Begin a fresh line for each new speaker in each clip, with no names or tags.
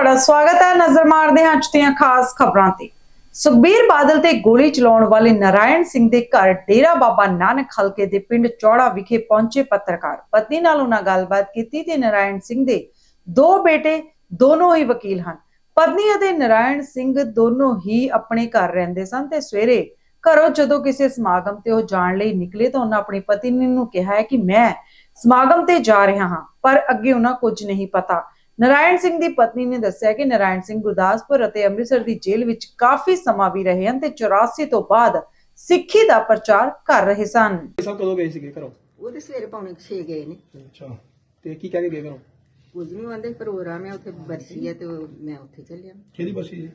ਤੁਹਾਡਾ ਸਵਾਗਤ ਹੈ ਨਜ਼ਰ ਮਾਰਦੇ ਹਾਂ ਅੱਜ ਦੀਆਂ ਖਾਸ ਖਬਰਾਂ ਤੇ। ਸੁਖਬੀਰ ਬਾਦਲ ਤੇ ਗੋਲੀ ਚਲਾਉਣ ਵਾਲੇ ਨਾਰਾਇਣ ਸਿੰਘ ਦੇ ਘਰ ਡੇਰਾ ਬਾਬਾ ਨਾਨਕ ਹਲਕੇ ਦੇ ਪਿੰਡ ਚੌੜਾ ਵਿਖੇ ਪਹੁੰਚੇ ਪੱਤਰਕਾਰ। ਪਤਨੀ ਨਾਲ ਉਹਨਾਂ ਗੱਲਬਾਤ ਕੀਤੀ ਤੇ ਨਾਰਾਇਣ ਸਿੰਘ ਦੇ ਦੋ ਬੇਟੇ ਦੋਨੋਂ ਹੀ ਵਕੀਲ ਹਨ। ਪਤਨੀ ਅਤੇ ਨਾਰਾਇਣ ਸਿੰਘ ਦੋਨੋਂ ਹੀ ਆਪਣੇ ਘਰ ਰਹਿੰਦੇ ਸਨ ਤੇ ਸਵੇਰੇ ਘਰੋਂ ਜਦੋਂ ਕਿਸੇ ਸਮਾਗਮ ਤੇ ਉਹ ਜਾਣ ਲਈ ਨਿਕਲੇ ਤਾਂ ਉਹਨਾਂ ਆਪਣੀ ਪਤਨੀ ਨੂੰ ਕਿਹਾ ਹੈ ਕਿ ਮੈਂ ਸਮਾਗਮ ਤੇ ਜਾ ਰਿਹਾ ਹਾਂ, ਪਰ ਅੱਗੇ ਉਹਨਾਂ ਕੁਝ ਨਹੀਂ ਪਤਾ। ਨਾਰਾਇਣ ਸਿੰਘ ਦੀ ਪਤਨੀ ਨੇ ਦੱਸਿਆ ਕਿ ਨਾਰਾਇਣ ਸਿੰਘ ਗੁਰਦਾਸਪੁਰ ਅਤੇ ਅੰਮ੍ਰਿਤਸਰ ਦੀ ਜੇਲ੍ਹ ਵਿੱਚ ਕਾਫੀ ਸਮਾਂ ਵੀ ਰਹੇ ਹਨ ਤੇ 84 ਤੋਂ ਬਾਅਦ ਸਿੱਖੀ ਦਾ ਪ੍ਰਚਾਰ ਕਰ ਰਹੇ ਸਨ।
ਇਹ ਸਭ ਕਦੋਂ ਗਏ ਸੀਗੇ ਘਰੋਂ?
ਉਹ ਤੇ ਸਵੇਰੇ ਪੌਣੇ 6 ਗਏ ਨੇ।
ਅੱਛਾ। ਤੇ ਕੀ ਕਹਿ ਕੇ ਗਏ ਘਰੋਂ?
ਕੁਝ ਨਹੀਂ ਆਂਦੇ ਪ੍ਰੋਗਰਾਮ ਹੈ ਉੱਥੇ ਬਰਸੀ ਹੈ ਤੇ ਉਹ- ਮੈਂ ਉੱਥੇ ਚੱਲਿਆ।
ਕਿਹਦੀ ਬਸੀ ਜੀ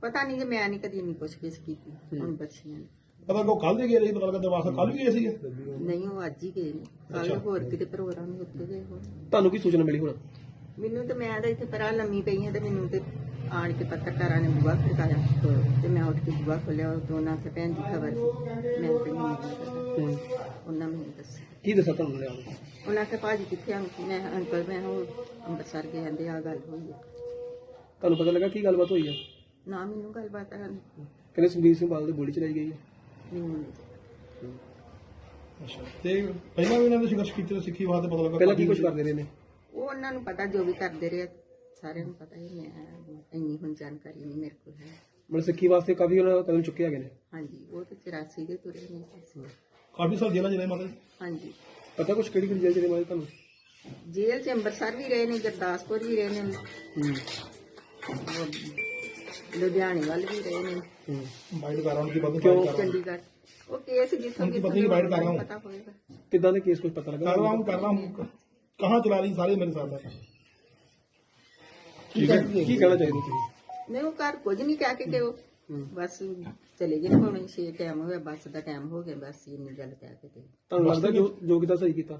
ਪਤਾ ਨਹੀਂ ਕਿ ਮੈਂ ਨਹੀਂ ਕਦੀ ਨਹੀਂ ਪੁੱਛ ਗਿੱਛ ਕੀਤੀ ਹੁਣ ਬਰਸੀਆਂ ਨੇ।
ਪਤਾ ਕੋ ਕੱਲ ਦੇ ਗਏ ਰਹੀ ਪਤਾ ਲੱਗਾ ਦਰਵਾਜ਼ਾ ਕੱਲ ਵੀ ਗਏ ਸੀਗੇ?
ਨਹੀਂ ਉਹ ਅੱਜ ਹੀ ਗਏ ਨੇ। ਕੱਲ ਹੋਰ ਕਿਤੇ ਪ੍ਰੋਗਰਾਮ ਹੀ ਉੱਥੇ ਗਏ ਹੋਣ
ਤੁਹਾਨੂੰ ਕੀ ਸੂਚਨਾ ਮਿਲੀ ਹੁਣ?
ਮੈਨੂੰ ਤੇ ਮੈਂ ਤਾਂ ਇੱਥੇ ਪਰਾਂ ਲੰਮੀ ਪਈ ਹਾਂ ਤੇ ਮੈਨੂੰ ਤੇ ਆਣ ਕੇ ਪੱਤਰਕਾਰਾਂ ਨੇ ਬੁਆ ਖੜਕਾਇਆ ਤੇ ਮੈਂ ਉੱਠ ਕੇ ਬੁਆ ਖੋਲਿਆ ਉਹ ਦੋਨਾਂ ਤੇ ਭੈਣ ਦੀ ਖਬਰ ਸੀ ਮੈਂ ਤੇ ਨਹੀਂ ਪਤਾ ਉਹਨਾਂ ਮੈਨੂੰ ਦੱਸਿਆ।
ਕੀ ਦੱਸਾਂ ਤੁਹਾਨੂੰ ਲਿਆ
ਉਹਨਾਂ ਕੇ ਭਾਜੀ ਕਿੱਥੇ ਆਂ? ਮੈਂ ਅੰਕਲ ਮੈਂ ਉਹ ਅੰਮ੍ਰਿਤਸਰ ਗਏ ਜਾਂਦੇ ਆ ਗੱਲ ਹੋਈ ਹੈ
ਤੁਹਾਨੂੰ ਪਤਾ ਲੱਗਾ ਕੀ ਗੱਲਬਾਤ ਹੋਈ ਹੈ
ਨਾ ਮੈਨੂੰ ਗੱਲਬਾਤ ਆ।
ਕਹਿੰਦੇ ਸੁਖਬੀਰ ਸਿੰਘ ਬਾਦਲ ਦੀ ਗੋਲੀ ਚਲਾਈ ਗਈ ਹੈ
ਨਹੀਂ
ਅੱਛਾ ਤੇ ਪਹਿਲਾਂ ਵੀ ਇਹਨਾਂ ਨੇ ਸੰਘਰਸ਼ ਕੀਤੇ ਸਿੱਖੀ ਵਾਸਤੇ ਪਤਾ ਲੱਗਾ
ਪਹਿਲਾਂ ਕੀ ਕੁਝ ਕਰਦੇ ਰਹੇ ਨੇ?
ਉਹ ਉਹਨਾਂ ਨੂੰ ਪਤਾ ਜੋ ਵੀ ਕਰਦੇ ਰਹੇ ਸਾਰਿਆਂ ਨੂੰ ਪਤਾ ਹੀ ਮੈਂ ਇੰਨੀ ਹੁਣ ਜਾਣਕਾਰੀ ਨਹੀਂ ਮੇਰੇ ਕੋਲ
ਮਤਲਬ ਸਿੱਖੀ ਵਾਸਤੇ ਕਾਫੀ ਉਹਨਾਂ ਕਦਮ ਚੁੱਕੇ ਹੈਗੇ ਨੇ।
ਹਾਂਜੀ ਉਹ ਤਾਂ 84 ਦੇ ਤੁਰੇ ਨੇ
ਕਾਫੀ ਸਾਲ ਜੇਲ੍ਹਾਂ ਜਿਹੜੇ ਮਾਤਾ
ਹਾਂਜੀ।
ਪਤਾ ਕੁਛ ਕਿਹੜੀ ਕਿਹੜੀ ਜੇਲ੍ਹ ਜਿਹੜੇ ਮਾਤਾ ਤੁਹਾਨੂੰ?
ਜੇਲ੍ਹ 'ਚ ਅੰਮ੍ਰਿਤਸਰ ਵੀ ਰਹੇ ਨੇ ਗੁਰਦਾਸਪੁਰ ਵੀ ਰਹੇ ਨੇ। ਲੁਧਿਆਣੇ ਵੱਲ ਵੀ ਰਹੇ ਨੇ।
ਹੂੰ।
ਬਾਈਟ ਕਰ ਰਹਾ ਹਾਂ
ਚੰਡੀਗੜ੍ਹ। ਉਹ ਕੇਸ ਜਿੱਥੋਂ
ਹੁਣ
ਪਤਾ ਹੋਏਗਾ।
ਕਿੱਦਾਂ ਦੇ ਕੇਸ ਕੁਝ ਪਤਾ ਲੱਗਾ?
ਕਰ ਰਹਾ कहाँ चला रही सारे मेरे साथ है
ਠੀਕ ਹੈ ਕੀ ਕਹਿਣਾ ਚਾਹੀਦਾ ਤੁਸੀਂ
ਨਹੀਂ ਉਹ ਘਰ ਕੁਝ ਨਹੀਂ ਕਹਿ ਕੇ ਕਿ ਉਹ ਬਸ ਚਲੇ ਗਏ ਹੁਣ ਛੇ ਟਾਈਮ ਹੋਇਆ ਬੱਸ ਦਾ ਟਾਈਮ ਹੋ ਗਿਆ ਬਸ ਇੰਨੀ ਗੱਲ ਕਹਿ ਕੇ ਤੇ
ਤੁਹਾਨੂੰ ਲੱਗਦਾ ਜੋ ਜੋ ਕੀਤਾ ਸਹੀ ਕੀਤਾ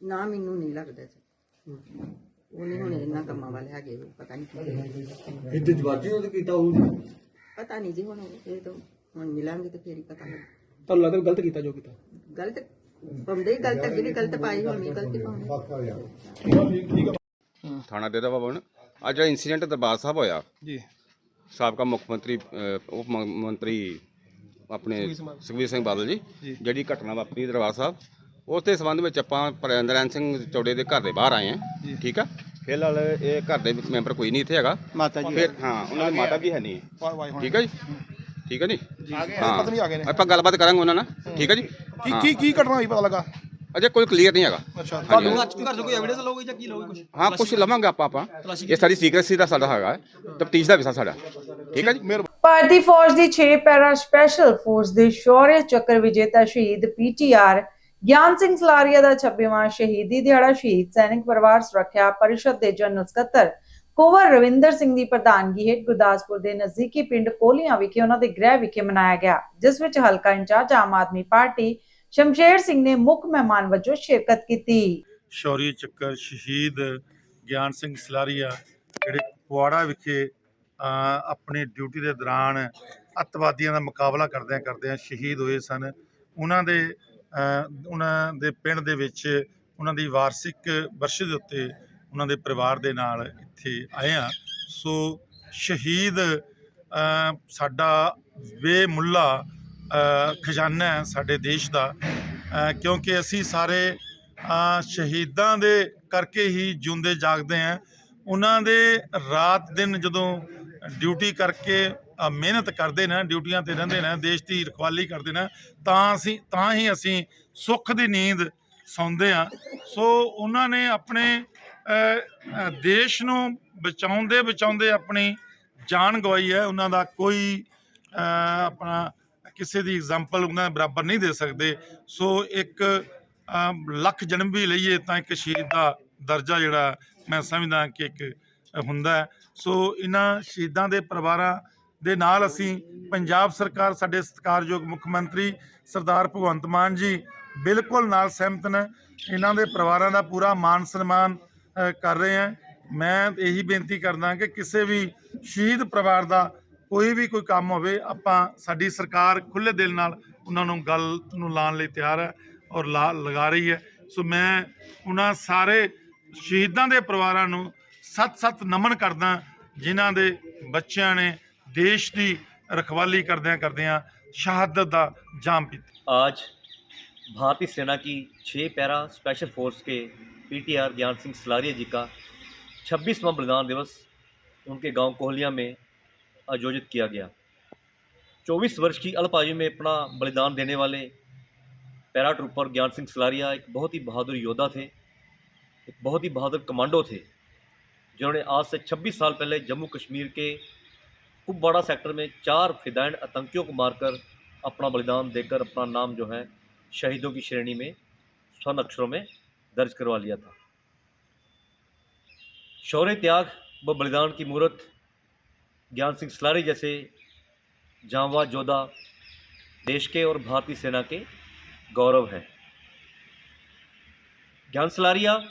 ਨਾ ਮੈਨੂੰ ਨਹੀਂ ਲੱਗਦਾ ਜੀ ਉਹ ਨਹੀਂ ਹੁਣ ਇਹਨਾਂ ਕੰਮਾਂ ਵਾਲੇ ਹੈਗੇ ਉਹ ਪਤਾ ਨਹੀਂ ਕੀ
ਇੱਥੇ ਜਵਾਜੀ ਉਹਦੇ ਕੀਤਾ ਹੋਊ
ਪਤਾ ਨਹੀਂ ਜੀ ਹੁਣ ਇਹ ਤਾਂ ਹੁਣ ਮਿਲਾਂਗੇ ਤੇ ਫੇਰ ਹੀ ਪਤਾ ਲੱਗ
ਤੁਹਾਨੂੰ ਲੱਗਦਾ ਗਲਤ ਕੀਤਾ ਜੋ ਕੀਤਾ
ਗਲਤ
ਥਾਣਾ ਦੇਦਾ ਭਵਨ ਅੱਜ ਇਨਸੀਡੈਂਟ ਦਰਬਾਰ ਸਾਹਿਬ ਹੋਇਆ।
ਜੀ।
ਸਾਬਕਾ ਮੁੱਖ ਮੰਤਰੀ ਉਪ ਮੰਤਰੀ ਆਪਣੇ ਸੁਖਬੀਰ ਸਿੰਘ ਬਾਦਲ। ਜੀ ਜਿਹੜੀ ਘਟਨਾ ਵਾਪਰੀ ਦਰਬਾਰ ਸਾਹਿਬ ਉਸ ਦੇ ਸੰਬੰਧ ਵਿੱਚ ਆਪਾਂ ਪ੍ਰਿੰਦਰਨ ਸਿੰਘ ਚੌੜੇ ਦੇ ਘਰ ਦੇ ਬਾਹਰ ਆਏ ਆ ਠੀਕ ਆ? ਫਿਲਹਾਲ ਇਹ ਘਰ ਦੇ ਮੈਂਬਰ ਕੋਈ ਨਹੀਂ ਇੱਥੇ ਹੈਗਾ। ਮਾਤਾ ਜੀ। ਫਿਰ ਹਾਂ ਉਹਨਾਂ ਦੀ ਮਾਤਾ ਵੀ ਹੈ ਨਹੀਂ। ਠੀਕ ਹੈ ਜੀ? ਠੀਕ ਹੈ ਜੀ? ਹਾਂ।
ਪਤਨੀ ਆ ਗਏ ਨੇ।
ਆਪਾਂ ਗੱਲਬਾਤ ਕਰਾਂਗੇ ਉਹਨਾਂ ਨਾਲ ਠੀਕ ਹੈ ਜੀ?
ਕੀ ਕੀ ਕੀ ਘਟਨਾ ਹੋਈ ਪਤਾ ਲੱਗਾ?
ਅਜੇ ਕੋਈ ਕਲੀਅਰ ਨਹੀਂ ਹੈਗਾ।
ਅੱਛਾ
ਤੁਹਾਨੂੰ ਘਰ ਤੋਂ ਕੋਈ ਐਵੀਡੈਂਸ ਲਓਗੇ ਜਾਂ ਕੀ ਲਓਗੇ ਕੁਝ ਹਾਂ ਕੁਝ ਲਵਾਂਗੇ ਆਪਾਂ ਆਪਾਂ। ਇਹ ਸਾਡੀ ਸੀਕ੍ਰੇਸੀ ਦਾ ਸਾਡਾ ਹੈਗਾ। ਤਫਤੀਸ਼ ਦਾ ਵਿਸ਼ਾ ਸਾਡਾ। ਠੀਕ ਹੈ ਜੀ?
ਭਾਰਤੀ ਫੌਜ ਦੀ 6 ਪੈਰਾ ਸਪੈਸ਼ਲ ਫੋਰਸ ਦੇ ਸ਼ੌਰਯ ਚੱਕਰ ਵਿਜੇਤਾ ਸ਼ਹੀਦ ਪੀਟੀਆਰ ਗਿਆਨ ਸਿੰਘ ਸਲਾਰੀਆ ਦਾ 26ਵਾਂ ਸ਼ਹੀਦੀ ਦਿਹਾੜਾ ਸ਼ਹੀਦ ਸੈਨਿਕ ਪਰਿਵਾਰ ਸੁਰੱਖਿਆ ਪਰਿਸ਼ਦ ਦੇ ਜਨਰਲ ਸਕੱਤਰ ਕੁੰਵਰ ਰਵਿੰਦਰ ਸਿੰਘ ਦੀ ਪ੍ਰਧਾਨਗੀ ਹੇਠ ਗੁਰਦਾਸਪੁਰ ਦੇ ਨਜ਼ਦੀਕੀ ਪਿੰਡ ਕੋਲੀਆਂ ਵਿਖੇ ਉਹਨਾਂ ਦੇ ਗ੍ਰਹਿ ਵਿਖੇ ਮਨਾਇਆ ਗਿਆ, ਜਿਸ ਵਿੱਚ ਹਲਕਾ in charge Aam Aadmi party Shamsher Singh ਨੇ ਮੁੱਖ ਮਹਿਮਾਨ ਵਜੋਂ ਸ਼ਿਰਕਤ ਕੀਤੀ।
ਸ਼ੌਰੀ ਚੱਕਰ ਸ਼ਹੀਦ ਗਿਆਨ ਸਿੰਘ ਸਲਾਰੀਆ ਜਿਹੜੇ ਕੁਆੜਾ ਵਿਖੇ ਆਪਣੀ ਡਿਊਟੀ ਦੇ ਦੌਰਾਨ ਅੱਤਵਾਦੀਆਂ ਦਾ ਮੁਕਾਬਲਾ ਕਰਦਿਆਂ ਕਰਦਿਆਂ ਸ਼ਹੀਦ ਹੋਏ ਸਨ। ਉਹਨਾਂ ਦੇ ਉਹਨਾਂ ਦੇ ਪਿੰਡ ਦੇ ਵਿੱਚ ਉਹਨਾਂ ਦੀ ਵਾਰਸ਼ਿਕ ਵਰਸ਼ ਦੇ ਉੱਤੇ ਉਹਨਾਂ ਦੇ ਪਰਿਵਾਰ ਦੇ ਨਾਲ ਇੱਥੇ ਆਏ ਆ ਸੋ ਸ਼ਹੀਦ ਸਾਡਾ ਬੇਮੁੱਲਾ ਖਜ਼ਾਨਾ ਹੈ ਸਾਡੇ ਦੇਸ਼ ਦਾ। ਕਿਉਂਕਿ ਅਸੀਂ ਸਾਰੇ ਸ਼ਹੀਦਾਂ ਦੇ ਕਰਕੇ ਹੀ ਜਿਉਂਦੇ ਜਾਗਦੇ ਆ ਉਹਨਾਂ ਦੇ ਰਾਤ ਦਿਨ ਜਦੋਂ ਡਿਊਟੀ ਕਰਕੇ ਮਿਹਨਤ ਕਰਦੇ ਨੇ, ਡਿਊਟੀਆਂ ਤੇ ਰਹਿੰਦੇ ਨੇ, ਦੇਸ਼ ਦੀ ਰਖਵਾਲੀ ਕਰਦੇ ਨੇ, ਤਾਂ ਅਸੀਂ, ਤਾਂ ਹੀ ਅਸੀਂ ਸੁੱਖ ਦੀ ਨੀਂਦ ਸੌਂਦੇ ਆ ਸੋ ਉਹਨਾਂ ਨੇ ਆਪਣੇ ਦੇਸ਼ ਨੂੰ ਬਚਾਉਂਦੇ ਬਚਾਉਂਦੇ ਆਪਣੀ ਜਾਨ ਗਵਾਈ ਹੈ। ਉਹਨਾਂ ਦਾ ਕੋਈ ਆਪਣਾ ਕਿਸੇ ਦੀ ਐਗਜ਼ਾਮਪਲ ਉਹਨਾਂ ਦੇ ਬਰਾਬਰ ਨਹੀਂ ਦੇ ਸਕਦੇ। ਸੋ ਇੱਕ ਲੱਖ ਜਨਮ ਵੀ ਲਈਏ ਤਾਂ ਇੱਕ ਸ਼ਹੀਦ ਦਾ ਦਰਜਾ ਜਿਹੜਾ ਮੈਂ ਸਮਝਦਾ ਕਿ ਇੱਕ ਹੁੰਦਾ ਸੋ ਇਹਨਾਂ ਸ਼ਹੀਦਾਂ ਦੇ ਪਰਿਵਾਰਾਂ ਦੇ ਨਾਲ ਅਸੀਂ ਪੰਜਾਬ ਸਰਕਾਰ, ਸਾਡੇ ਸਤਿਕਾਰਯੋਗ ਮੁੱਖ ਮੰਤਰੀ ਸਰਦਾਰ ਭਗਵੰਤ ਮਾਨ ਜੀ ਬਿਲਕੁਲ ਨਾਲ ਸਹਿਮਤ ਨੇ। ਇਹਨਾਂ ਦੇ ਪਰਿਵਾਰਾਂ ਦਾ ਪੂਰਾ ਮਾਨ ਸਨਮਾਨ ਕਰ ਰਹੇ ਹਾਂ ਮੈਂ ਇਹੀ ਬੇਨਤੀ ਕਰਦਾ ਕਿ ਕਿਸੇ ਵੀ ਸ਼ਹੀਦ ਪਰਿਵਾਰ ਦਾ ਕੋਈ ਵੀ ਕੋਈ ਕੰਮ ਹੋਵੇ ਆਪਾਂ ਸਾਡੀ ਸਰਕਾਰ ਖੁੱਲੇ ਦਿਲ ਨਾਲ ਉਹਨਾਂ ਨੂੰ ਗੱਲ ਨੂੰ ਲਾਉਣ ਲਈ ਤਿਆਰ ਹੈ ਔਰ ਲਾ ਲਗਾ ਰਹੀ ਹੈ ਸੋ ਮੈਂ ਉਹਨਾਂ ਸਾਰੇ ਸ਼ਹੀਦਾਂ ਦੇ ਪਰਿਵਾਰਾਂ ਨੂੰ ਸੱਤ ਸੱਤ ਨਮਨ ਕਰਦਾ ਜਿਨ੍ਹਾਂ ਦੇ ਬੱਚਿਆਂ ਨੇ ਦੇਸ਼ ਦੀ ਰਖਵਾਲੀ ਕਰਦਿਆਂ ਕਰਦਿਆਂ ਸ਼ਹਾਦਤ ਦਾ ਜਾਮ ਪੀਤਾ
आज भारतीय सेना की छः पैरा स्पेशल फोर्स के पीटीआर ज्ञान सिंह सलारिया जी का 26वां बलिदान दिवस उनके गाँव कोहलिया में आयोजित किया गया। 24 वर्ष की अल्प आयु में अपना बलिदान देने वाले पैरा ट्रूपर ज्ञान सिंह सलारिया एक बहुत ही बहादुर योद्धा थे, एक बहुत ही बहादुर कमांडो थे, जिन्होंने आज से 26 साल पहले जम्मू कश्मीर के कुपवाड़ा सेक्टर में चार फिदायन आतंकियों को मारकर अपना बलिदान देकर अपना नाम जो है शहीदों की श्रेणी में, स्वर्ण अक्षरों में दर्ज करवा लिया था। शौर्य त्याग व बलिदान की मूर्त ज्ञान सिंह सलारी जैसे जांवा, जोधा देश के और भारतीय सेना के गौरव है। ज्ञान सलारिया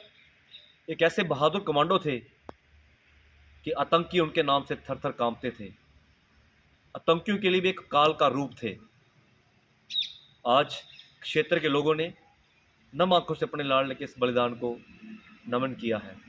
एक ऐसे बहादुर कमांडो थे कि आतंकी उनके नाम से थर थर कांपते थे। आतंकियों के लिए भी एक काल का रूप थे। आज क्षेत्र के लोगों ने नम आंखों से अपने लाडले के इस बलिदान को नमन किया है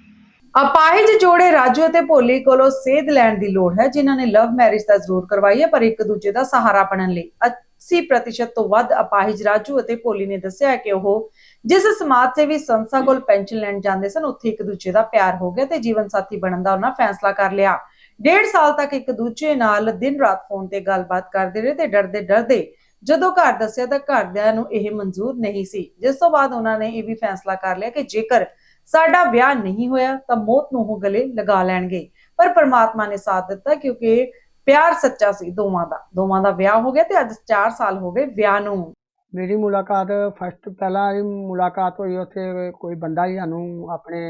ਅਪਾਹਿਜ ਜੋੜੇ ਰਾਜੂ ਅਤੇ ਭੋਲੀ ਕੋਲੋਂ ਸੇਧ ਲੈਣ ਦੀ ਲੋੜ ਹੈ ਜਿਨ੍ਹਾਂ ਨੇ ਲਵ ਮੈਰਿਜ ਤਾਂ ਜ਼ਰੂਰ ਕਰਵਾਈ ਹੈ ਪਰ ਇੱਕ ਦੂਜੇ ਦਾ ਸਹਾਰਾ ਬਣਨ ਲਈ 80% ਤੋਂ ਵੱਧ ਅਪਾਹਿਜ ਰਾਜੂ ਅਤੇ ਭੋਲੀ ਨੇ ਦੱਸਿਆ ਹੈ ਕਿ ਉਹ ਜਿਸ ਸਮਾਜ ਸੇਵੀ ਸੰਸਥਾ ਕੋਲ ਪੈਨਸ਼ਨ ਲੈਣ ਜਾਂਦੇ ਸਨ ਉੱਥੇ ਇੱਕ ਦੂਜੇ ਦਾ ਪਿਆਰ ਹੋ ਗਿਆ ਤੇ ਜੀਵਨ ਸਾਥੀ ਬਣਨ ਦਾ ਉਹਨਾਂ ਫੈਸਲਾ ਕਰ ਲਿਆ ਡੇਢ ਸਾਲ ਤੱਕ ਇੱਕ ਦੂਜੇ ਨਾਲ ਦਿਨ ਰਾਤ ਫੋਨ ਤੇ ਗੱਲਬਾਤ ਕਰਦੇ ਰਹੇ ਤੇ ਡਰਦੇ ਡਰਦੇ ਜਦੋਂ ਘਰ ਦੱਸਿਆ ਤਾਂ ਘਰਦਿਆਂ ਨੂੰ ਇਹ ਮਨਜ਼ੂਰ ਨਹੀਂ ਸੀ। ਜਿਸ ਤੋਂ ਬਾਅਦ ਉਹਨਾਂ ਨੇ ਇਹ ਵੀ ਫੈਸਲਾ ਕਰ ਲਿਆ ਕਿ ਜੇਕਰ ਸਾਡਾ ਵਿਆਹ ਨਹੀਂ ਹੋਇਆ ਤਾਂ ਮੌਤ ਨੂੰ ਉਹ ਗਲੇ ਲਗਾ ਲੈਣਗੇ। ਪਰ ਪਰਮਾਤਮਾ ਨੇ ਸਾਥ ਦਿੱਤਾ ਕਿਉਂਕਿ ਪਿਆਰ ਸੱਚਾ ਸੀ ਦੋਵਾਂ ਦਾ। ਦੋਵਾਂ ਦਾ ਵਿਆਹ ਹੋ ਗਿਆ ਤੇ ਅੱਜ 4 ਸਾਲ ਹੋ ਗਏ ਵਿਆਹ ਨੂੰ।
ਮੇਰੀ ਮੁਲਾਕਾਤ ਫਸਟ ਪਹਿਲਾਂ ਇਹ ਮੁਲਾਕਾਤ ਹੋਈ ਉੱਥੇ ਕੋਈ ਬੰਦਾ ਹੀ ਸਾਨੂੰ ਆਪਣੇ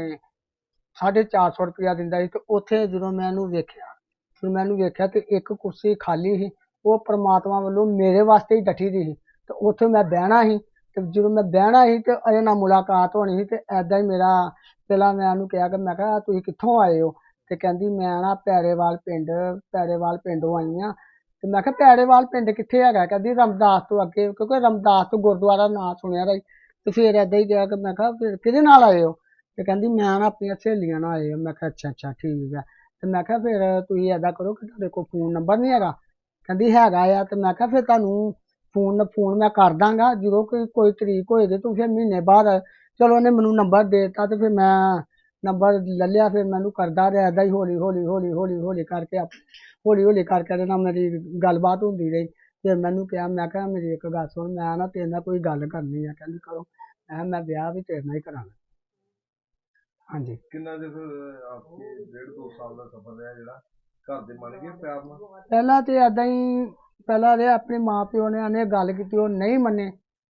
450 ਰੁਪਇਆ ਦਿੰਦਾ ਸੀ ਤੇ ਉੱਥੇ ਜਦੋਂ ਮੈਂ ਇਹਨੂੰ ਵੇਖਿਆ, ਜਦੋਂ ਮੈਂ ਇਹਨੂੰ ਵੇਖਿਆ ਤੇ ਇੱਕ ਕੁਰਸੀ ਖਾਲੀ ਸੀ। ਉਹ ਪ੍ਰਮਾਤਮਾ ਵੱਲੋਂ ਮੇਰੇ ਵਾਸਤੇ ਹੀ ਡੱਠੀ ਦੀ ਸੀ ਤੇ ਉੱਥੇ ਮੈਂ ਬਹਿਣਾ ਸੀ ਤੇ ਜਦੋਂ ਮੈਂ ਬਹਿਣਾ ਸੀ ਤੇ ਅਜੇ ਨਾਲ ਮੁਲਾਕਾਤ ਹੋਣੀ ਸੀ ਤੇ ਐਦਾਂ ਹੀ ਮੇਰਾ ਪਹਿਲਾਂ ਮੈਂ ਉਹਨੂੰ ਕਿਹਾ ਕਿ ਮੈਂ ਕਿਹਾ ਤੁਸੀਂ ਕਿੱਥੋਂ ਆਏ ਹੋ? ਤੇ ਕਹਿੰਦੀ, ਮੈਂ ਨਾ ਪੈਰੇਵਾਲ ਪਿੰਡ, ਪੈਰੇਵਾਲ ਪਿੰਡੋਂ ਆਈ ਹਾਂ। ਤੇ ਮੈਂ ਕਿਹਾ, ਪੈਰੇਵਾਲ ਪਿੰਡ ਕਿੱਥੇ ਹੈਗਾ? ਕਹਿੰਦੀ, ਰਮਦਾਸ ਤੋਂ ਅੱਗੇ। ਕਿਉਂਕਿ ਰਮਦਾਸ ਤੋਂ ਗੁਰਦੁਆਰਾ ਨਾਂ ਸੁਣਿਆ ਦਾ ਸੀ ਤੇ ਫਿਰ ਏਦਾਂ ਹੀ ਕਿਹਾ ਕਿ ਮੈਂ ਕਿਹਾ, ਫਿਰ ਕਿਹਦੇ ਨਾਲ ਆਏ ਹੋ? ਤੇ ਕਹਿੰਦੀ, ਮੈਂ ਨਾ ਆਪਣੀਆਂ ਸਹੇਲੀਆਂ ਨਾਲ ਆਏ ਹਾਂ। ਮੈਂ ਕਿਹਾ, ਅੱਛਾ ਅੱਛਾ, ਠੀਕ ਹੈ ਤੇ ਮੈਂ ਕਿਹਾ, ਫਿਰ ਤੁਸੀਂ ਏਦਾਂ ਕਰੋ ਕਿ ਤੁਹਾਡੇ ਕੋਲ ਫੋਨ ਨੰਬਰ ਨਹੀਂ ਹੈਗਾ? ਕਹਿੰਦੀ ਹੈਗਾ ਆ ਤੇ ਮੈਂ ਕਿਹਾ ਫਿਰ ਤੁਹਾਨੂੰ ਫੋਨ ਫੋਨ ਮੈਂ ਕਰ ਦਾਂਗਾ। ਜਦੋਂ ਕੋਈ ਕੋਈ ਤਰੀਕ ਹੋਏਗੀ ਤੂੰ ਫਿਰ ਮਹੀਨੇ ਬਾਅਦ ਚਲੋ ਉਹਨੇ ਮੈਨੂੰ ਨੰਬਰ ਦੇ ਤੇ ਫਿਰ ਮੈਂ ਨੰਬਰ ਲੈ ਲਿਆ, ਫਿਰ ਮੈਨੂੰ ਕਰਦਾ ਰਿਹਾ ਏਦਾਂ ਹੀ ਹੌਲੀ ਹੌਲੀ ਹੌਲੀ ਹੌਲੀ ਹੌਲੀ ਕਰਕੇ ਆਪ- ਹੌਲੀ ਹੌਲੀ ਕਰਕੇ ਇਹਦੇ ਨਾਲ ਮੇਰੀ ਗੱਲਬਾਤ ਹੁੰਦੀ ਰਹੀ। ਫਿਰ ਮੈਨੂੰ ਕਿਹਾ, ਮੈਂ ਕਿਹਾ ਮੇਰੀ ਇੱਕ ਗੱਲ ਸੁਣ, ਮੈਂ ਨਾ ਤੇਰੇ ਨਾਲ ਕੋਈ ਗੱਲ ਕਰਨੀ ਆ। ਕਹਿੰਦੀ ਕਰੋ। ਮੈਂ ਕਿਹਾ ਮੈਂ ਵਿਆਹ ਵੀ ਤੇਰੇ ਨਾਲ ਹੀ ਕਰਾਉਣਾ ਹਾਂਜੀ।
ਕਿੰਨਾ ਦੇ ਫਿਰ ਆਪਕੇ ਡੇਢ ਦੋ ਸਾਲ ਦਾ ਸਫ਼ਰ ਰਿਹਾ ਜਿਹੜਾ? ਘਰ ਦੇ ਮੰਨ ਗਏ ਪਿਆਰ ਨਾਲ?
ਪਹਿਲਾਂ ਤੇ ਏਦਾਂ ਹੀ, ਪਹਿਲਾਂ ਦੇ ਆਪਣੇ ਮਾਪਿਓ ਨੇ ਆਨੇ ਗੱਲ ਕੀਤੀ, ਉਹ ਨਹੀਂ ਮੰਨੇ।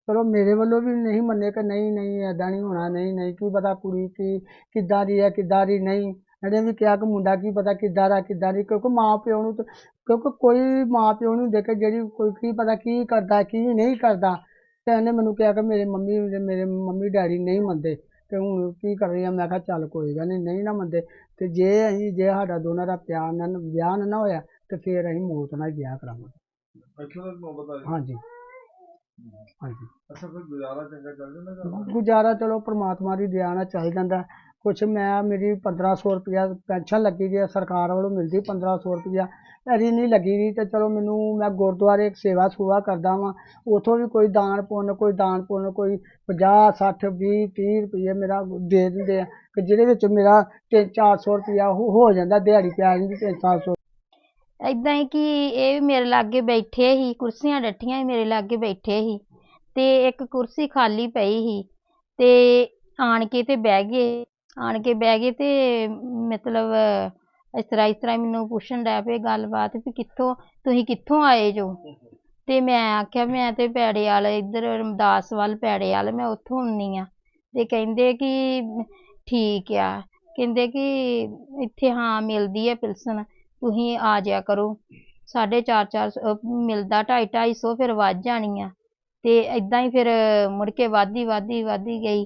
ਚਲੋ ਮੇਰੇ ਵੱਲੋਂ ਵੀ ਨਹੀਂ ਮੰਨੇ ਕਿ ਨਹੀਂ ਨਹੀਂ, ਏਦਾਂ ਨਹੀਂ ਹੋਣਾ, ਨਹੀਂ ਨਹੀਂ, ਕੀ ਪਤਾ ਕੁੜੀ ਕੀ, ਕਿੱਦਾਂ ਦੀ ਹੈ, ਕਿੱਦਾਂ ਦੀ ਨਹੀਂ। ਇਹਨੇ ਵੀ ਕਿਹਾ ਕਿ ਮੁੰਡਾ ਕੀ ਪਤਾ ਕਿੱਦਾਂ ਦਾ, ਕਿੱਦਾਂ ਦੀ, ਕਿਉਂਕਿ ਮਾਂ ਪਿਓ ਨੂੰ ਤਾਂ- ਕਿਉਂਕਿ ਕੋਈ ਮਾਂ ਪਿਓ ਨੂੰ ਦੇਖ ਕੇ ਜਿਹੜੀ ਕੋਈ ਕੀ ਪਤਾ ਕੀ ਕਰਦਾ, ਕੀ ਨਹੀਂ ਕਰਦਾ। ਤੇ ਇਹਨੇ ਮੈਨੂੰ ਕਿਹਾ ਕਿ ਮੇਰੇ ਮੰਮੀ ਮੇਰੇ ਮੰਮੀ ਡੈਡੀ ਨਹੀਂ ਮੰਨਦੇ। ਤੇ ਹੁਣ ਕੀ ਕਰ ਰਹੀ ਆ? ਮੈਂ ਕਿਹਾ ਚੱਲ ਕੋਈ ਗੱਲ ਨਹੀਂ ਨਹੀਂ ਨਾ ਮੰਨਦੇ। ਤੇ ਜੇ ਅਸੀਂ ਜੇ ਸਾਡਾ ਦੋਨਾਂ ਦਾ ਪਿਆਰ ਨਾਲ ਵਿਆਹ ਨਾ ਹੋਇਆ ਤੇ ਫਿਰ ਅਸੀਂ ਮੌਤ ਨਾਲ ਹੀ ਵਿਆਹ ਕਰਾਂਗੇ
ਇੱਥੋਂ ਤੱਕ ਮੁਹੱਬਤ ਆ
ਹਾਂਜੀ। ਹਾਂਜੀ।
ਅੱਛਾ ਫਿਰ ਗੁਜ਼ਾਰਾ ਚੰਗਾ ਚੱਲ ਜਾਂਦਾ ਘਰ ਦਾ?
ਗੁਜ਼ਾਰਾ ਚਲੋ ਪ੍ਰਮਾਤਮਾ ਦੀ ਦਇਆ ਨਾਲ ਚੱਲ ਜਾਂਦਾ। ਕੁਛ ਮੈਂ ਮੇਰੀ 1500 ਰੁਪਇਆ ਪੈਨਸ਼ਨ ਲੱਗੀ ਦੀ ਹੈ ਸਰਕਾਰ ਵੱਲੋਂ ਮਿਲਦੀ 1500 ਰੁਪਇਆ ਐਰੀ ਨਹੀਂ ਲੱਗੀ ਦੀ ਤੇ ਚਲੋ ਮੈਨੂੰ ਮੈਂ ਗੁਰਦੁਆਰੇ ਇੱਕ ਸੇਵਾ ਸੁਵਾ ਕਰਦਾ ਵਾਂ। ਉਥੋਂ ਵੀ ਕੋਈ ਦਾਨ ਪੁੰਨ, ਕੋਈ ਦਾਨ ਪੁੰਨ, ਕੋਈ 50 60 20 30 ਰੁਪਏ ਮੇਰਾ ਦੇ ਦਿੰਦੇ ਆ ਕਿ ਜਿਹਦੇ ਵਿੱਚ ਮੇਰਾ 3-400 ਰੁਪਇਆ ਹੋ ਜਾਂਦਾ, ਦਿਹਾੜੀ ਪਿਆ ਜਾਂਦੀ 3-400
ਏਦਾਂ ਹੀ ਕਿ ਇਹ ਵੀ ਮੇਰੇ ਲਾਗੇ ਬੈਠੇ ਸੀ, ਕੁਰਸੀਆਂ ਡੱਠੀਆਂ ਸੀ, ਮੇਰੇ ਲਾਗੇ ਬੈਠੇ ਸੀ ਤੇ ਇੱਕ ਕੁਰਸੀ ਖਾਲੀ ਪਈ ਸੀ ਤੇ ਆਣ ਕੇ ਤੇ ਬਹਿ ਗਏ। ਆਣ ਕੇ ਬਹਿ ਗਏ ਤੇ ਮਤਲਬ ਇਸ ਤਰ੍ਹਾਂ ਇਸ ਤਰ੍ਹਾਂ ਮੈਨੂੰ ਪੁੱਛਣ ਡਿਆ ਪਏ ਗੱਲਬਾਤ ਵੀ ਕਿੱਥੋਂ, ਤੁਸੀਂ ਕਿੱਥੋਂ ਆਏ ਜੋ? ਤੇ ਮੈਂ ਆਖਿਆ, ਮੈਂ ਤੇ ਪੈੜੇ ਵਾਲੇ, ਇੱਧਰ ਰਮਦਾਸ ਵੱਲ ਪੈੜੇ ਵਾਲ, ਮੈਂ ਉੱਥੋਂ ਆਉਂਦੀ ਆ। ਤੇ ਕਹਿੰਦੇ ਕਿ ਠੀਕ ਆ। ਕਹਿੰਦੇ ਕਿ ਇੱਥੇ ਹਾਂ ਮਿਲਦੀ ਹੈ ਪਿਲਸਨ, ਤੁਸੀਂ ਆ ਜਾਇਆ ਕਰੋ। ਸਾਢੇ ਚਾਰ ਚਾਰ ਸੌ, ਅਹ ਮਿਲਦਾ ਢਾਈ ਢਾਈ ਸੌ, ਫਿਰ ਵੱਧ ਜਾਣੀ ਆ। ਤੇ ਏਦਾਂ ਹੀ ਫਿਰ ਮੁੜ ਕੇ ਵੱਧਦੀ ਵੱਧਦੀ ਵੱਧਦੀ ਗਈ।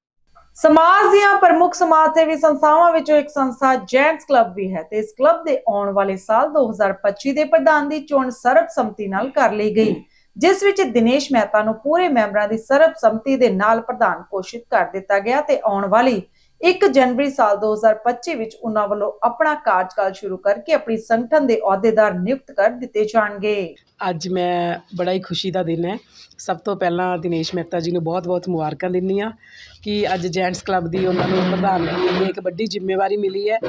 ਸਮਾਜ ਦੀਆਂ ਪ੍ਰਮੁੱਖ ਸਮਾਜ ਸੇਵੀ ਸੰਸਥਾਵਾਂ ਵਿੱਚੋਂ ਇੱਕ ਸੰਸਥਾ ਜੈਂਟਸ ਕਲੱਬ ਵੀ ਹੈ ਤੇ ਇਸ ਕਲੱਬ ਦੇ ਆਉਣ ਵਾਲੇ ਸਾਲ 2025 ਦੇ ਪ੍ਰਧਾਨ ਦੀ ਚੋਣ ਸਰਬਸੰਮਤੀ ਨਾਲ ਕਰ ਲਈ ਗਈ, ਜਿਸ ਵਿੱਚ ਦਿਨੇਸ਼ ਮਹਿਤਾ ਨੂੰ ਪੂਰੇ ਮੈਂਬਰਾਂ ਦੀ ਸਰਬਸੰਮਤੀ ਦੇ ਨਾਲ ਪ੍ਰਧਾਨ ਘੋਸ਼ਿਤ ਕਰ ਦਿੱਤਾ ਗਿਆ ਤੇ ਆਉਣ ਵਾਲੀ 1 ਜਨਵਰੀ ਸਾਲ 2025 ਵਿੱਚ ਉਹਨਾਂ ਵੱਲੋਂ ਆਪਣਾ ਕਾਰਜਕਾਲ ਸ਼ੁਰੂ ਕਰਕੇ ਆਪਣੀ ਸੰਗਠਨ ਦੇ ਅਹੁਦੇਦਾਰ ਨਿਯੁਕਤ ਕਰ ਦਿੱਤੇ ਜਾਣਗੇ।
ਅੱਜ ਮੈਂ ਬੜਾ ਹੀ ਖੁਸ਼ੀ ਦਾ ਦਿਨ ਹੈ। ਸਭ ਤੋਂ ਪਹਿਲਾਂ ਦਿਨੇਸ਼ ਮਹਿਤਾ ਜੀ ਨੂੰ ਬਹੁਤ-ਬਹੁਤ ਮੁਬਾਰਕਾਂ ਦਿੰਦੀ ਆ ਕਿ ਅੱਜ ਜੈਂਟਸ ਕਲੱਬ ਦੀ ਉਹਨਾਂ ਨੂੰ ਪ੍ਰਧਾਨਗੀ ਦੀ ਇੱਕ ਵੱਡੀ ਜ਼ਿੰਮੇਵਾਰੀ ਮਿਲੀ ਹੈ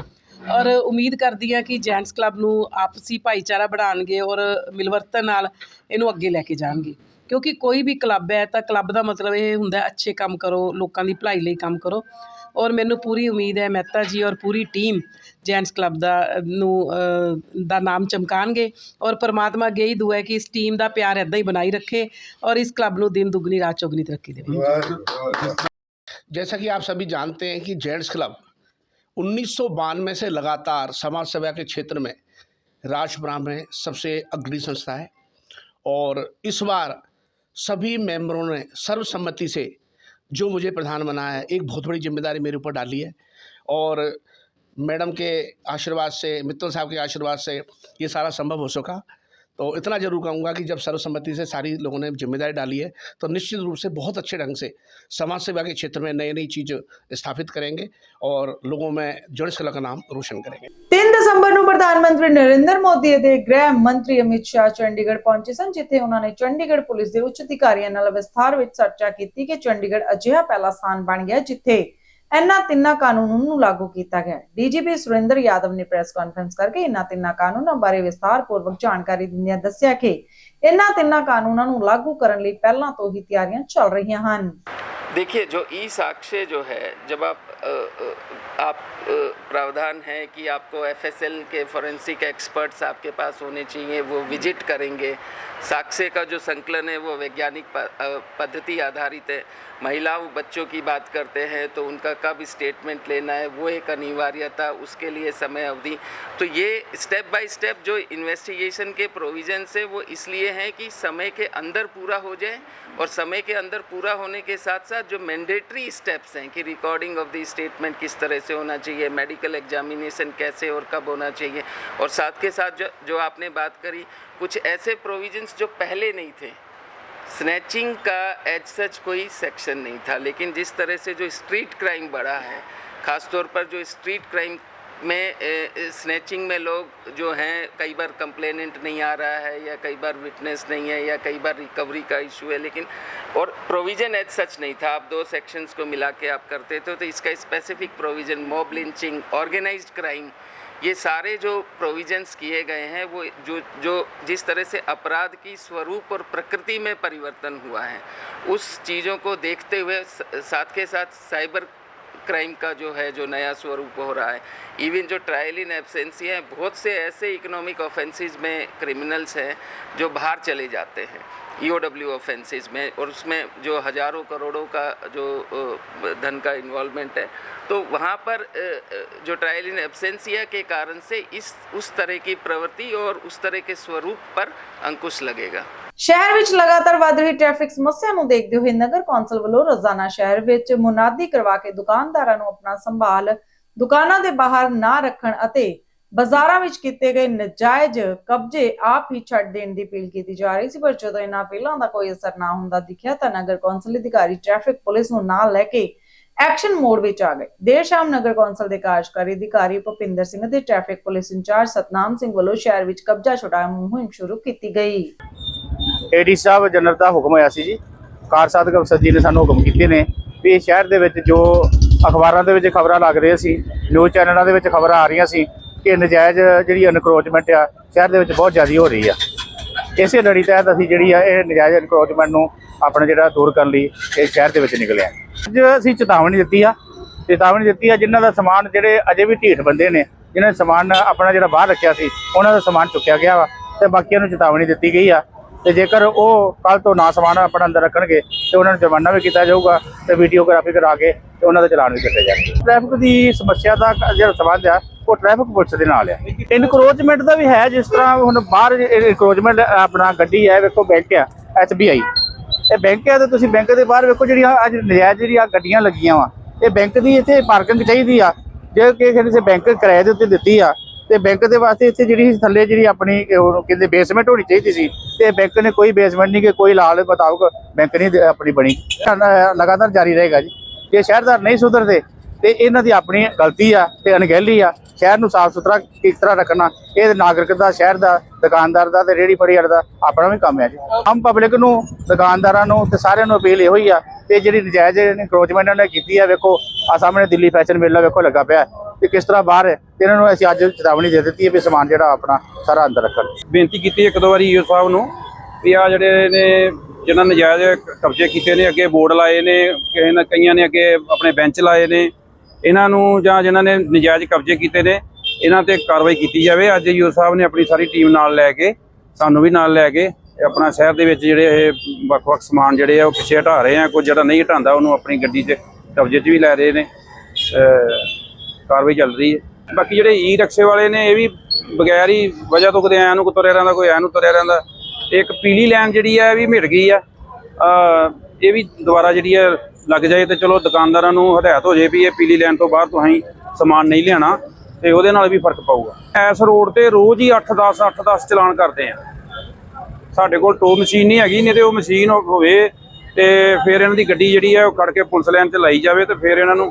ਔਰ ਉਮੀਦ ਕਰਦੀ ਹਾਂ ਕਿ ਜੈਂਟਸ ਕਲੱਬ ਨੂੰ ਆਪਸੀ ਭਾਈਚਾਰਾ ਬਣਾਉਣਗੇ ਔਰ ਮਿਲਵਰਤਨ ਨਾਲ ਇਹਨੂੰ ਅੱਗੇ ਲੈ ਕੇ ਜਾਣਗੇ। ਕਿਉਂਕਿ ਕੋਈ ਵੀ ਕਲੱਬ ਹੈ ਤਾਂ ਕਲੱਬ ਦਾ ਮਤਲਬ ਇਹ ਹੁੰਦਾ ਅੱਛੇ ਕੰਮ ਕਰੋ, ਲੋਕਾਂ ਦੀ ਭਲਾਈ ਲਈ ਕੰਮ ਕਰੋ। ਔਰ ਮੈਨੂੰ ਪੂਰੀ ਉਮੀਦ ਹੈ ਮਹਿਤਾ ਜੀ ਔਰ ਪੂਰੀ ਟੀਮ ਜੈਂਟਸ ਕਲੱਬ ਦਾ ਨੂੰ ਅ, ਦਾ ਨਾਮ ਚਮਕਾਣਗੇ ਔਰ ਪਰਮਾਤਮਾ ਅੱਗੇ ਹੀ ਦੁਆ ਹੈ ਕਿ ਇਸ ਟੀਮ ਦਾ ਪਿਆਰ ਇਦਾਂ ਹੀ ਬਣਾਈ ਰੱਖੇ ਔਰ ਇਸ ਕਲੱਬ ਨੂੰ ਦਿਨ ਦੁਗਣੀ ਰਾਤ ਚੌਗਣੀ ਤਰੱਕੀ ਦੇਵੇ
जैसा कि आप सभी जानते हैं कि जेंट्स क्लब उन्नीस से लगातार समाज सेवा के क्षेत्र में राजपुरा में सबसे अग्रणी संस्था है और इस बार सभी मेंबरों ने सर्वसम्मति से जो मुझे प्रधान बनाया है एक बहुत बड़ी जिम्मेदारी मेरे ऊपर डाली है और मैडम के आशीर्वाद से मित्तल साहब के आशीर्वाद से ये सारा संभव हो सका तो इतना ज़रूर कहूँगा कि जब सर्वसम्मति से सारी लोगों ने जिम्मेदारी डाली है तो निश्चित रूप से बहुत अच्छे ढंग से समाज सेवा के क्षेत्र में नई नई चीज़ स्थापित करेंगे और लोगों में जड़स कला का नाम रोशन करेंगे
3 ਦਸੰਬਰ ਨੂੰ ਪ੍ਰਧਾਨ ਮੰਤਰੀ ਨਰਿੰਦਰ ਮੋਦੀ ਦੇ ਗ੍ਰਹਿ ਮੰਤਰੀ ਅਮਿਤ ਸ਼ਾਹ ਚੰਡੀਗੜ੍ਹ ਪਹੁੰਚੇ ਸਨ ਜਿੱਥੇ ਉਹਨਾਂ ਨੇ ਚੰਡੀਗੜ੍ਹ ਪੁਲਿਸ ਦੇ ਉੱਚ ਅਧਿਕਾਰੀਆਂ ਨਾਲ ਵਿਸਥਾਰ ਵਿੱਚ ਚਰਚਾ ਕੀਤੀ ਕਿ ਚੰਡੀਗੜ੍ਹ ਅਜਿਹਾ ਪਹਿਲਾ ਸਥਾਨ ਬਣ ਗਿਆ ਜਿੱਥੇ ਇਹਨਾਂ ਤਿੰਨਾਂ ਕਾਨੂੰਨਾਂ ਨੂੰ ਲਾਗੂ ਕੀਤਾ ਗਿਆ ਡੀਜੀਪੀ ਸੁਰਿੰਦਰ ਯਾਦਵ ਨੇ ਪ੍ਰੈਸ ਕਾਨਫਰੰਸ ਕਰਕੇ ਇਹਨਾਂ ਤਿੰਨਾਂ ਕਾਨੂੰਨਾਂ ਬਾਰੇ ਵਿਸਥਾਰਪੂਰਵਕ ਜਾਣਕਾਰੀ ਦਿੰਦਿਆਂ ਦੱਸਿਆ ਕਿ ਇਹਨਾਂ ਤਿੰਨਾਂ ਕਾਨੂੰਨਾਂ ਨੂੰ ਲਾਗੂ ਕਰਨ ਲਈ ਪਹਿਲਾਂ ਤੋਂ ਹੀ ਤਿਆਰੀਆਂ ਚੱਲ ਰਹੀਆਂ ਹਨ
देखिए जो ई साक्ष्य जो है जब आप अ, अ, आप प्रावधान है कि आपको एफएसएल के फॉरेंसिक एक्सपर्ट्स आपके पास होने चाहिए, वो विज़िट करेंगे। साक्ष्य का जो संकलन है, वो वैज्ञानिक पद्धति आधारित है। महिलाओं, बच्चों की बात करते हैं तो उनका कब स्टेटमेंट लेना है, वो एक अनिवार्यता, उसके लिए समय अवधि। तो ये स्टेप बाय स्टेप जो इन्वेस्टिगेशन के प्रोविजंस है, वो इसलिए हैं कि समय के अंदर पूरा हो जाए और समय के अंदर पूरा होने के साथ साथ जो मैंडेटरी स्टेप्स हैं कि रिकॉर्डिंग ऑफ़ द स्टेटमेंट किस तरह से होना चाहिए मेडिकल एग्जामिनेशन कैसे और कब होना चाहिए, और साथ के साथ जो जो आपने बात करी, कुछ ऐसे प्रोविजंस जो पहले नहीं थे। स्नैचिंग का एज सच कोई सेक्शन नहीं था, लेकिन जिस तरह से जो स्ट्रीट क्राइम बढ़ा है, खासतौर पर जो स्ट्रीट क्राइम में स्नैचिंग में लोग जो हैं, कई बार कंप्लेनेंट नहीं आ रहा है, या कई बार विटनेस नहीं है, या कई बार रिकवरी का इशू है, लेकिन, और प्रोविज़न एज सच नहीं था। आप दो सेक्शंस को मिला के आप करते थे तो इसका specific provision mob lynching organise crime ये सारे जो प्रोविजंस किए गए हैं, वो जो जो जिस तरह से अपराध की स्वरूप और प्रकृति में परिवर्तन हुआ है, उस चीज़ों को देखते हुए साथ के साथ साइबर क्राइम का जो है, जो नया स्वरूप हो रहा है। इवन जो ट्रायल इन एब्सेंसी हैं बहुत से ऐसे इकोनॉमिक ऑफेंसेस में क्रिमिनल्स हैं, जो बाहर चले जाते हैं ई डब्ल्यू ऑफेंसेस में, और उसमें जो हज़ारों करोड़ों का जो धन का इन्वॉल्वमेंट है तो वहाँ पर जो ट्रायल इन एबसेंसिया के कारण से इस, उस तरह की प्रवृत्ति और उस तरह के स्वरूप पर अंकुश लगेगा।
ਸ਼ਹਿਰ ਵਿੱਚ ਲਗਾਤਾਰ ਵੱਧ ਰਹੀ ਟ੍ਰੈਫਿਕ ਸਮੱਸਿਆ ਨੂੰ ਦੇਖਦੇ ਹੋਏ ਨਗਰ ਕੌਂਸਲ ਵੱਲੋਂ ਰੋਜ਼ਾਨਾ ਸ਼ਹਿਰ ਵਿੱਚ ਮੁਨਾਦੀ ਕਰਵਾ ਕੇ ਦੁਕਾਨਦਾਰਾਂ ਨੂੰ ਆਪਣਾ ਸੰਭਾਲ, ਦੁਕਾਨਾਂ ਦੇ ਬਾਹਰ ਨਾ ਰੱਖਣ ਅਤੇ ਬਾਜ਼ਾਰਾਂ ਵਿੱਚ ਕੀਤੇ ਗਏ ਨਜਾਇਜ਼ ਕਬਜ਼ੇ ਆਪ ਹੀ ਛੱਡ ਦੇਣ ਦੀ ਅਪੀਲ ਕੀਤੀ ਜਾ ਰਹੀ ਸੀ, ਪਰ ਜਦੋਂ ਇਹਨਾਂ ਅਪੀਲਾਂ ਦਾ ਕੋਈ ਅਸਰ ਨਾ ਹੁੰਦਾ ਦਿਖਿਆ ਤਾਂ ਨਗਰ ਕੌਂਸਲ ਅਧਿਕਾਰੀ ਟ੍ਰੈਫਿਕ ਪੁਲਿਸ ਨੂੰ ਨਾਲ ਲੈ ਕੇ ਐਕਸ਼ਨ ਮੋਡ ਵਿੱਚ ਆ ਗਏ। ਦੇਰ ਸ਼ਾਮ ਨਗਰ ਕੌਂਸਲ ਦੇ ਕਾਰਜਕਾਰੀ ਅਧਿਕਾਰੀ ਭੁਪਿੰਦਰ ਸਿੰਘ ਅਤੇ traffic police in charge Satnam Singh ਵੱਲੋਂ ਸ਼ਹਿਰ ਵਿੱਚ ਕਬਜ਼ਾ ਛੁਡਾਉਣ ਮੁਹਿੰਮ ਸ਼ੁਰੂ ਕੀਤੀ ਗਈ।
ਏਡੀ ਸਾਹਿਬ ਜਨਰਲ ਦਾ ਹੁਕਮ ਹੋਇਆ ਸੀ ਜੀ। ਕਾਰ ਸਾਧਕ ਅਫਸਰ ਜੀ ਨੇ ਸਾਨੂੰ ਹੁਕਮ ਕੀਤੇ ਨੇ ਵੀ ਸ਼ਹਿਰ ਦੇ ਵਿੱਚ ਜੋ ਅਖਬਾਰਾਂ ਦੇ ਵਿੱਚ ਖਬਰਾਂ ਲੱਗ ਰਹੀਆਂ ਸੀ, ਨਿਊਜ਼ ਚੈਨਲਾਂ ਦੇ ਵਿੱਚ ਖਬਰਾਂ ਆ ਰਹੀਆਂ ਸੀ ਕਿ ਨਜਾਇਜ਼ ਜਿਹੜੀ ਅਨਕਰੋਚਮੈਂਟ ਆ, ਸ਼ਹਿਰ ਦੇ ਵਿੱਚ ਬਹੁਤ ਜ਼ਿਆਦਾ ਹੋ ਰਹੀ ਆ। ਇਸੇ ਲੜੀ ਤਹਿਤ ਅਸੀਂ ਜਿਹੜੀ ਆ, ਇਹ ਨਜਾਇਜ਼ ਅਨਕਰੋਚਮੈਂਟ ਨੂੰ ਆਪਣਾ ਜਿਹੜਾ ਦੂਰ ਕਰਨ ਲਈ ਇਹ ਸ਼ਹਿਰ ਦੇ ਵਿੱਚ ਨਿਕਲਿਆ ਅੱਜ ਅਸੀਂ ਚੇਤਾਵਨੀ ਦਿੱਤੀ ਆ, ਚੇਤਾਵਨੀ ਦਿੱਤੀ ਆ ਜਿਨ੍ਹਾਂ ਦਾ ਸਮਾਨ ਜਿਹੜੇ ਅਜੇ ਵੀ ਢੀਠ ਬੰਦੇ ਨੇ, ਜਿਨ੍ਹਾਂ ਨੇ ਸਮਾਨ ਆਪਣਾ ਜਿਹੜਾ ਬਾਹਰ ਰੱਖਿਆ ਸੀ, ਉਹਨਾਂ ਦਾ ਸਮਾਨ ਚੁੱਕਿਆ ਗਿਆ ਵਾ ਤੇ ਬਾਕੀਆਂ ਨੂੰ ਚੇਤਾਵਨੀ ਦਿੱਤੀ ਗਈ ਆ ਤੇ ਜੇਕਰ ਉਹ ਕੱਲ ਤੋਂ ਨਾ ਸਮਾਨ ਆਪਣਾ ਅੰਦਰ ਰੱਖਣਗੇ, ਤੇ ਉਹਨਾਂ ਨੂੰ ਜੁਰਮਾਨਾ ਵੀ ਕੀਤਾ ਜਾਊਗਾ ਤੇ ਵੀਡੀਓਗ੍ਰਾਫੀ ਕਰਾ ਕੇ ਤੇ ਉਹਨਾਂ ਦਾ ਚਲਾਨ ਵੀ ਕੱਟੇ ਜਾਣਗੇ। ਟ੍ਰੈਫਿਕ ਦੀ ਸਮੱਸਿਆ ਦਾ ਜਿਹੜਾ ਸਬੰਧ ਆ, ਉਹ ਟ੍ਰੈਫਿਕ ਪੁਲਿਸ ਦੇ ਨਾਲ ਆ। ਇਨਕਰੋਚਮੈਂਟ ਦਾ ਵੀ ਹੈ, ਜਿਸ ਤਰ੍ਹਾਂ ਹੁਣ ਬਾਹਰ ਇਨਕਰੋਚਮੈਂਟ ਆਪਣਾ ਗੱਡੀ ਹੈ, ਵੇਖੋ ਬੈਂਕ ਆ ਐਸਬੀਆਈ ਇਹ ਬੈਂਕ ਆ ਤੇ ਤੁਸੀਂ ਬੈਂਕ ਦੇ ਬਾਹਰ ਵੇਖੋ ਜਿਹੜੀਆਂ ਅੱਜ ਨਜਾਇਜ਼ ਜਿਹੜੀਆਂ ਗੱਡੀਆਂ ਲੱਗੀਆਂ ਵਾ, ਇਹ ਬੈਂਕ ਦੀ ਇੱਥੇ ਪਾਰਕਿੰਗ ਚਾਹੀਦੀ ਆ। ਜੇ ਕਿਸੇ ਨੇ ਬੈਂਕ ਕਿਰਾਏ ਦੇ ਉੱਤੇ ਦਿੱਤੀ ਆ ਤੇ ਬੈਂਕ ਦੇ ਵਾਸਤੇ ਇੱਥੇ ਜਿਹੜੀ ਥੱਲੇ ਜਿਹੜੀ ਆਪਣੀ ਕਹਿੰਦੇ ਬੇਸਮੈਂਟ ਹੋਣੀ ਚਾਹੀਦੀ ਸੀ। ਤੇ ਬੈਂਕ ਨੇ ਕੋਈ ਬੇਸਮੈਂਟ ਨਹੀਂ ਕਿ ਕੋਈ ਲਾਲ ਮੁਤਾਬਕ ਬੈਂਕ ਨਹੀਂ ਆਪਣੀ ਬਣੀ। ਲਗਾਤਾਰ ਜਾਰੀ ਰਹੇਗਾ ਜੀ। ਜੇ ਸ਼ਹਿਰਦਾਰ ਨਹੀਂ ਸੁਧਰਦੇ, ਤੇ ਇਹਨਾਂ ਦੀ ਆਪਣੀ ਗਲਤੀ ਆ ਤੇ ਅਣਗਹਿਲੀ ਆ। ਸ਼ਹਿਰ ਨੂੰ ਸਾਫ਼ ਸੁਥਰਾ ਕਿਸ ਤਰ੍ਹਾਂ ਰੱਖਣਾ, ਇਹ ਨਾਗਰਿਕ ਦਾ, ਸ਼ਹਿਰ ਦਾ, ਦੁਕਾਨਦਾਰ ਦਾ ਤੇ ਰੇੜੀ ਫੜੀ ਵਾਲੇ ਦਾ ਆਪਣਾ ਵੀ ਕੰਮ ਹੈ ਜੀ। ਆਮ ਪਬਲਿਕ ਨੂੰ, ਦੁਕਾਨਦਾਰਾਂ ਨੂੰ ਤੇ ਸਾਰਿਆਂ ਨੂੰ ਅਪੀਲ ਇਹੋ ਹੀ ਆ। ਤੇ ਜਿਹੜੀ ਨਜਾਇਜ਼ ਇਨਕਰੋਚਮੈਂਟ ਉਹਨਾਂ ਨੇ ਕੀਤੀ ਆ, ਵੇਖੋ ਆ ਸਾਹਮਣੇ ਦਿੱਲੀ ਫੈਸ਼ਨ ਮੇਲਾ ਵੇਖੋ ਲੱਗਾ ਪਿਆ। ਤੇ ਕਿਸ ਤਰ੍ਹਾਂ ਬਾਹਰ ਹੈ ਤੇ ਇਹਨਾਂ ਨੂੰ ਅਸੀਂ ਅੱਜ ਚੇਤਾਵਨੀ ਦੇ ਦਿੱਤੀ ਹੈ ਵੀ ਸਮਾਨ ਜਿਹੜਾ ਆਪਣਾ ਸਾਰਾ ਅੰਦਰ ਰੱਖਣ।
ਬੇਨਤੀ ਕੀਤੀ ਇੱਕ ਦੋ ਵਾਰੀ ਈਓ ਸਾਹਿਬ ਨੂੰ ਵੀ ਆ ਜਿਹੜੇ ਨੇ ਜਿਹਨਾਂ ਨਜਾਇਜ਼ ਕਬਜ਼ੇ ਕੀਤੇ ਨੇ, ਅੱਗੇ ਬੋਰਡ ਲਾਏ ਨੇ, ਕਿਸੇ ਨੇ ਕਈਆਂ ਨੇ ਅੱਗੇ ਆਪਣੇ ਬੈਂਚ ਲਾਏ ਨੇ। ਇਹਨਾਂ ਨੂੰ ਜਾਂ ਜਿਨ੍ਹਾਂ ਨੇ ਨਜਾਇਜ਼ ਕਬਜ਼ੇ ਕੀਤੇ ਨੇ, ਇਹਨਾਂ ਤੇ ਕਾਰਵਾਈ ਕੀਤੀ ਜਾਵੇ। ਅੱਜ ਈਓ ਸਾਹਿਬ ਨੇ ਆਪਣੀ ਸਾਰੀ ਟੀਮ ਨਾਲ ਲੈ ਕੇ, ਸਾਨੂੰ ਵੀ ਨਾਲ ਲੈ ਕੇ ਆਪਣਾ ਸ਼ਹਿਰ ਦੇ ਵਿੱਚ ਜਿਹੜੇ ਇਹ ਵੱਖ-ਵੱਖ ਸਮਾਨ ਜਿਹੜੇ ਆ, ਉਹ ਪਿੱਛੇ ਹਟਾ ਰਹੇ ਆ। ਕੋਈ ਜਿਹੜਾ ਨਹੀਂ ਹਟਾਉਂਦਾ, ਉਹਨੂੰ ਆਪਣੀ ਗੱਡੀ 'ਚ ਕਬਜ਼ੇ 'ਚ ਵੀ ਲੈ ਰਹੇ ਨੇ। ਕਾਰਵਾਈ ਚੱਲ ਰਹੀ ਹੈ। ਬਾਕੀ ਜਿਹੜੇ ਈ ਰਕਸ਼ੇ ਵਾਲੇ ਨੇ, ਇਹ ਵੀ ਬਗੈਰ ਹੀ ਵਜ੍ਹਾ ਤੋਂ ਕਦੇ ਐਂ ਨੂੰ ਤੁਰਿਆ ਰਹਿੰਦਾ, ਕੋਈ ਐਂ ਨੂੰ ਤੁਰਿਆ ਰਹਿੰਦਾ। ਇੱਕ ਪੀਲੀ ਲਾਈਨ ਜਿਹੜੀ ਹੈ, ਇਹ ਵੀ ਮਿਟ ਗਈ ਆ। ਇਹ ਵੀ ਦੁਬਾਰਾ ਜਿਹੜੀ ਹੈ, ਲੱਗ ਜਾਏ ਤੇ ਚਲੋ ਦੁਕਾਨਦਾਰਾਂ ਨੂੰ ਹਦਾਇਤ ਹੋ ਜੇ ਵੀ ਇਹ ਪੀਲੀ ਲਾਈਨ ਤੋਂ ਬਾਹਰ ਤੁਸੀਂ ਸਮਾਨ ਨਹੀਂ ਲਿਆਣਾ ਤੇ ਉਹਦੇ ਨਾਲ ਵੀ ਫ਼ਰਕ ਪਊਗਾ। ਇਸ ਰੋਡ ਤੇ ਰੋਜ਼ ਹੀ 8-10 8-10 ਚਲਾਨ ਕਰਦੇ ਆ। ਸਾਡੇ ਕੋਲ ਟੋ ਮਸ਼ੀਨ ਨਹੀਂ ਹੈਗੀ, ਨਹੀਂ ਤੇ ਉਹ ਮਸ਼ੀਨ ਹੋਵੇ ਤੇ ਫਿਰ ਇਹਨਾਂ ਦੀ ਗੱਡੀ ਜਿਹੜੀ ਹੈ, ਉਹ ਖੜ ਕੇ ਪੁਲਿਸ ਲਾਈਨ ਤੇ ਲਾਈ ਜਾਵੇ ਤੇ ਫਿਰ ਇਹਨਾਂ ਨੂੰ